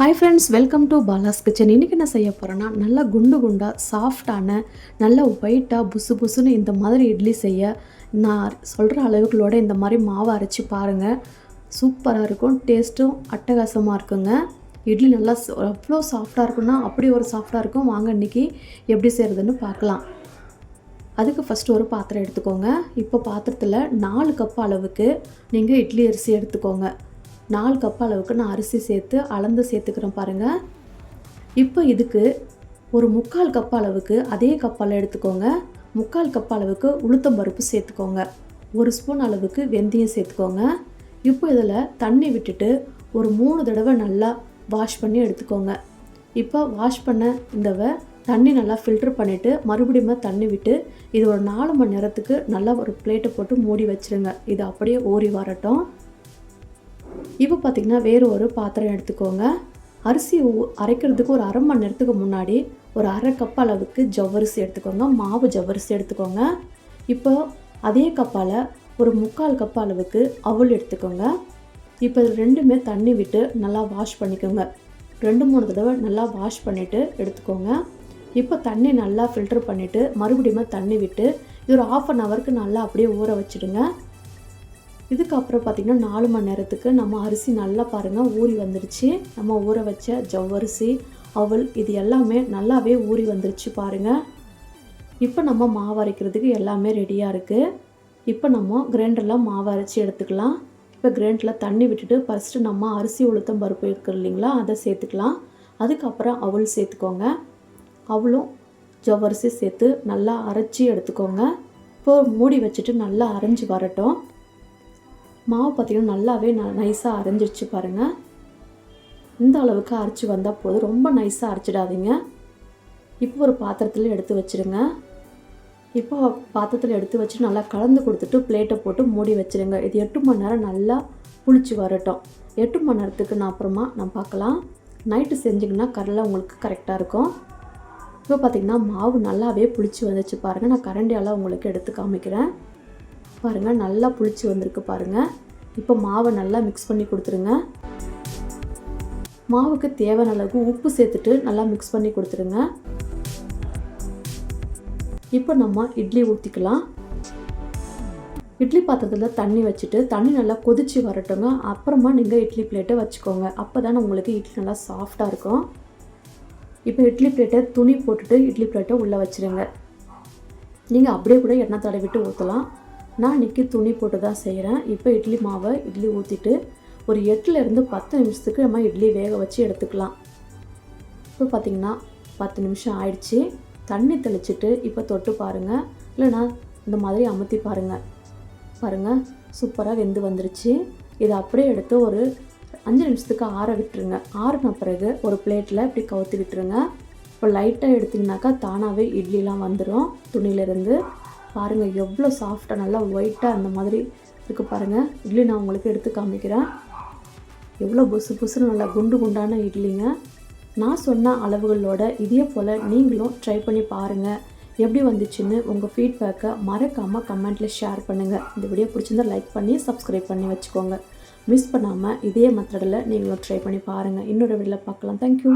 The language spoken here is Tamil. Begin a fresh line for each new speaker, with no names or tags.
Hi friends welcome to Bala's kitchen இன்றைக்கி என்ன செய்ய போகிறேன்னா நல்லா குண்டு குண்டாக சாஃப்டான நல்லா ஒயிட்டாக புசு புசுன்னு இந்த மாதிரி இட்லி செய்ய நான் சொல்கிற அளவுகளோட இந்த மாதிரி மாவை அரைச்சி பாருங்கள் சூப்பராக இருக்கும் டேஸ்ட்டும் அட்டகாசமாக இருக்குங்க. இட்லி நல்லா அவ்வளோ சாஃப்டாக இருக்குன்னா அப்படி ஒரு சாஃப்டாக இருக்கும். வாங்க இன்றைக்கி எப்படி செய்கிறதுன்னு பார்க்கலாம். அதுக்கு ஃபஸ்ட்டு ஒரு பாத்திரம் எடுத்துக்கோங்க. இப்போ பாத்திரத்தில் நாலு கப் அளவுக்கு நீங்கள் இட்லி அரிசி எடுத்துக்கோங்க. நாலு கப் அளவுக்கு நான் அரிசி சேர்த்து அளந்து சேர்த்துக்கிறேன் பாருங்கள் இப்போ இதுக்கு ஒரு முக்கால் கப் அளவுக்கு அதே கப்பால் எடுத்துக்கோங்க. முக்கால் கப் அளவுக்கு உளுத்தம் பருப்பு சேர்த்துக்கோங்க. ஒரு ஸ்பூன் அளவுக்கு வெந்தயம் சேர்த்துக்கோங்க. இப்போ இதில் தண்ணி விட்டுட்டு ஒரு மூணு தடவை நல்லா வாஷ் பண்ணி எடுத்துக்கோங்க. இப்போ வாஷ் பண்ண இந்தவை தண்ணி நல்லா ஃபில்டர் பண்ணிவிட்டு மறுபடியும் தண்ணி விட்டு இது ஒரு நாலு மணி நேரத்துக்கு நல்லா ஒரு பிளேட்டை போட்டு மூடி வச்சுருங்க. இது அப்படியே ஓரி வரட்டும். இப்போ பார்த்தீங்கன்னா வேறு ஒரு பாத்திரம் எடுத்துக்கோங்க. அரிசி ஊ- அரைக்கிறதுக்கு ஒரு அரை மணி நேரத்துக்கு முன்னாடி ஒரு அரை கப் அளவுக்கு ஜவ்வரிசி எடுத்துக்கோங்க. மாவு ஜவ்வரிசி எடுத்துக்கோங்க. இப்போ அதே கப்பால் ஒரு முக்கால் கப் அளவுக்கு அவல் எடுத்துக்கோங்க. இப்போ இது ரெண்டுமே தண்ணி விட்டு நல்லா வாஷ் பண்ணிக்கோங்க. ரெண்டு மூணு தடவை நல்லா வாஷ் பண்ணிவிட்டு எடுத்துக்கோங்க. இப்போ தண்ணி நல்லா ஃபில்டர் பண்ணிவிட்டு மறுபடியும் தண்ணி விட்டு இது ஒரு ஆஃப் அன் ஹவருக்கு நல்லா அப்படியே ஊற வச்சுடுங்க. இதுக்கப்புறம் பார்த்திங்கன்னா நாலு மணி நேரத்துக்கு நம்ம அரிசி நல்லா பாருங்கள் ஊறி வந்துடுச்சு நம்ம ஊற வச்ச ஜவ்வரிசி அவல் இது எல்லாமே நல்லாவே ஊறி வந்துருச்சு பாருங்கள் இப்போ நம்ம மாவு அரைக்கிறதுக்கு எல்லாமே ரெடியாக இருக்குது இப்போ நம்ம கிரைண்டரில் மாவு அரைச்சி எடுத்துக்கலாம். இப்போ கிரைண்டரில் தண்ணி விட்டுட்டு ஃபஸ்ட்டு நம்ம அரிசி உளுத்தம் பருப்பு இருக்குது இல்லைங்களா அதை சேர்த்துக்கலாம். அதுக்கப்புறம் அவல் சேர்த்துக்கோங்க. அவளும் ஜவ்வரிசி சேர்த்து நல்லா அரைச்சி எடுத்துக்கோங்க. இப்போ மூடி வச்சுட்டு நல்லா அரைஞ்சி வரட்டும். மாவு பார்த்திங்கன்னா நல்லாவே ந நைஸாக அரைஞ்சிருச்சு பாருங்கள் இந்த அளவுக்கு அரைச்சி வந்தால் போதும். ரொம்ப நைஸாக அரைச்சிடாதீங்க. இப்போ ஒரு பாத்திரத்தில் எடுத்து வச்சுருங்க. இப்போ பாத்திரத்தில் எடுத்து வச்சு நல்லா கலந்து கொடுத்துட்டு பிளேட்டை போட்டு மூடி வச்சுருங்க. இது எட்டு மணி நேரம் நல்லா புளிச்சு வரட்டும். எட்டு மணி நேரத்துக்கு நான் அப்புறமா நான் பார்க்கலாம் நைட்டு செஞ்சிங்கன்னா கடலை உங்களுக்கு கரெக்டாக இருக்கும். இப்போ பார்த்திங்கன்னா மாவு நல்லாவே புளிச்சு வந்துச்சு பாருங்கள் நான் கரண்டியால் உங்களுக்கு எடுத்து காமிக்கிறேன். பாருங்கள் நல்லா புளிச்சு வந்திருக்கு பாருங்கள் இப்போ மாவை நல்லா மிக்ஸ் பண்ணி கொடுத்துருங்க. மாவுக்கு தேவையான அளவுக்கு உப்பு சேர்த்துட்டு நல்லா மிக்ஸ் பண்ணி கொடுத்துருங்க. இப்போ நம்ம இட்லி ஊற்றிக்கலாம் இட்லி பாத்திரத்தில் தண்ணி வச்சுட்டு தண்ணி நல்லா கொதிச்சு வரட்டுங்க. அப்புறமா நீங்கள் இட்லி பிளேட்டை வச்சுக்கோங்க. அப்போ தானே உங்களுக்கு இட்லி நல்லா சாஃப்டாக இருக்கும். இப்போ இட்லி பிளேட்டை துணி போட்டுட்டு இட்லி பிளேட்டை உள்ளே வச்சுருங்க. நீங்கள் அப்படியே கூட எண்ணெய் தடவிட்டு ஊற்றலாம் நான் இன்றைக்கி துணி போட்டு தான் செய்கிறேன் இப்போ இட்லி மாவை இட்லி ஊற்றிட்டு ஒரு எட்டுலேருந்து பத்து நிமிஷத்துக்கு நம்ம இட்லி வேக வச்சு எடுத்துக்கலாம். இப்போ பார்த்தீங்கன்னா பத்து நிமிஷம் ஆயிடுச்சு. தண்ணி தெளிச்சிட்டு இப்போ தொட்டு பாருங்கள் இல்லைனா இந்த மாதிரி அமுத்தி பாருங்கள் பாருங்கள் சூப்பராக வெந்து வந்துருச்சு. இதை அப்படியே எடுத்து ஒரு அஞ்சு நிமிஷத்துக்கு ஆற விட்டுருங்க. ஆறின பிறகு ஒரு பிளேட்டில் இப்படி கவுத்து விட்டுருங்க. இப்போ லைட்டாக எடுத்திங்கனாக்கா தானாகவே இட்லிலாம் வந்துடும் துணியிலேருந்து. பாருங்கள் எவ்வளோ சாஃப்டாக நல்லா ஒயிட்டாக அந்த மாதிரி இருக்குது பாருங்கள் இட்லி நான் உங்களுக்கு எடுத்து காமிக்கிறேன். எவ்வளோ புசு புசுன்னு நல்லா குண்டு குண்டான இட்லிங்க. நான் சொன்ன அளவுகளோட இதே போல் நீங்களும் ட்ரை பண்ணி பாருங்கள் எப்படி வந்துச்சுன்னு உங்கள் ஃபீட்பேக்கை மறக்காமல் கமெண்ட்டில் ஷேர் பண்ணுங்கள் இந்த வீடியோ பிடிச்சிருந்தா லைக் பண்ணி சப்ஸ்கிரைப் பண்ணி வச்சுக்கோங்க. மிஸ் பண்ணாமல் இதே மெத்தடில் நீங்களும் ட்ரை பண்ணி பாருங்கள் இன்னொரு வீடியோவில் பார்க்கலாம். தேங்க்யூ